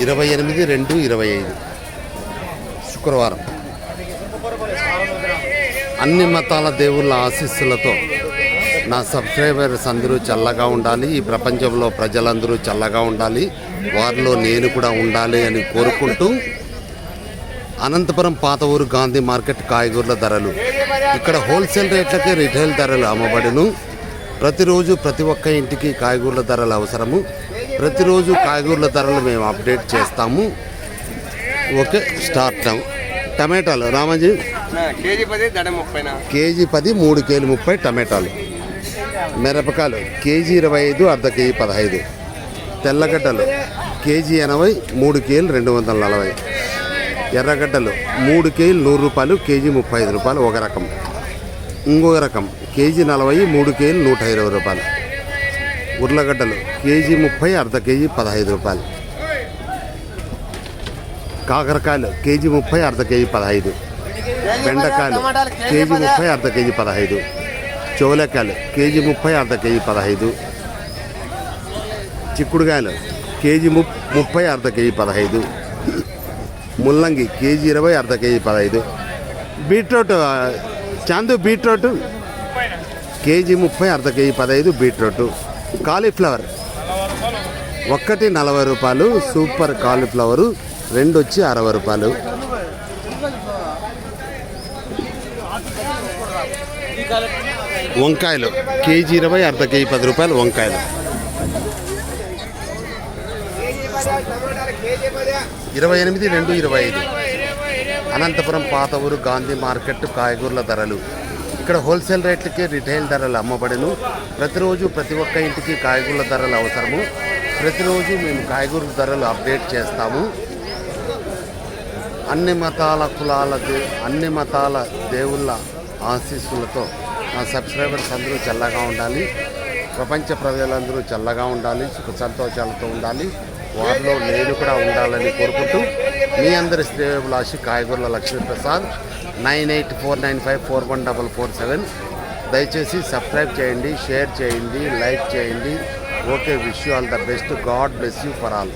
ఇరవై ఎనిమిది రెండు ఇరవై ఐదు. శుక్రవారం. అన్ని మతాల దేవుళ్ళ ఆశీస్సులతో నా సబ్స్క్రైబర్స్ అందరూ చల్లగా ఉండాలి. ఈ ప్రపంచంలో ప్రజలందరూ చల్లగా ఉండాలి. వారిలో నేను కూడా ఉండాలి అని కోరుకుంటూ అనంతపురం పాత ఊరు గాంధీ మార్కెట్ కాయగూరల ధరలు. ఇక్కడ హోల్సేల్ రేట్లకే రిటైల్ ధరలు అమ్మబడును. ప్రతిరోజు ప్రతి ఒక్క ఇంటికి కాయగూరల ధరలు అవసరము. ప్రతిరోజు కాయగూరల ధరలు మేము అప్డేట్ చేస్తాము. Okay start. టమాటాలు రామాజీ? కేజీ పది దడ ముప్పైనా? కేజీ పది మూడు కేజీ ముప్పై టమాటాలు. మిరపకాయలు కేజీ ఇరవై ఐదు అర్ధ కేజీ పదహైదు. తెల్లగడ్డలు కేజీ ఎనభై మూడు కేజీలు రెండు వందల నలభై. ఎర్రగడ్డలు మూడు కేజీలు నూరు రూపాయలు కేజీ ముప్పై ఐదు రూపాయలు ఒక రకం. ఇంకొక రకం కేజీ నలభై మూడు కేజీలు నూట ఇరవై రూపాయలు. ఉర్లగడ్డలు కేజీ ముప్పై అర్ధ కేజీ పదహైదు రూపాయలు. కాకరకాయలు కేజీ ముప్పై అర్ధ కేజీ పదహైదు. బెండకాయలు కేజీ ముప్పై అర్ధ కేజీ పదహైదు. చోలకాయలు కేజీ ముప్పై అర్ధ కేజీ పదహైదు. చిక్కుడుకాయలు కేజీ ము ముప్పై అర్ధ కేజీ పదహైదు. ముల్లంగి కేజీ ఇరవై అర్ధ కేజీ పదహైదు. Beetroot Chandu beetroot. కేజీ ముప్పై అర్ధ కేజీ పదహైదు బీట్రూట్. కాలీఫ్లవర్. ఒక్కటి నలభై రూపాయలు సూపర్ కాలీఫ్లవరు రెండు వచ్చి అరవై రూపాయలు. వంకాయలు కేజీ ఇరవై అర్ధ కేజీ పది రూపాయలు వంకాయలు. ఇరవై ఎనిమిది రెండు ఇరవై ఐదు. అనంతపురం పాత ఊరు గాంధీ మార్కెట్ కాయగూరల ధరలు. ఇక్కడ హోల్సేల్ రేట్లకి రిటైల్ ధరలు అమ్మబడును. ప్రతిరోజు ప్రతి ఒక్క ఇంటికి కాయగూరల ధరలు అవసరము. ప్రతిరోజు మేము కాయగూరల ధరలు అప్డేట్ చేస్తాము. అన్ని మతాల కులాల అన్ని మతాల దేవుళ్ళ ఆశీస్సులతో మా సబ్స్క్రైబర్స్ అందరూ చల్లగా ఉండాలి. ప్రపంచ ప్రజలందరూ చల్లగా ఉండాలి సుఖ సంతోషాలతో ఉండాలి. వారిలో నేను కూడా ఉండాలని కోరుకుంటూ మీ అందరి శ్రేయభిలాషి కాయగూరల Lakshmiprasad. Nine eight four nine five four one double four seven. దయచేసి సబ్స్క్రైబ్ చేయండి షేర్ చేయండి లైక్ చేయండి. Okay wish you all the best. God bless you for all.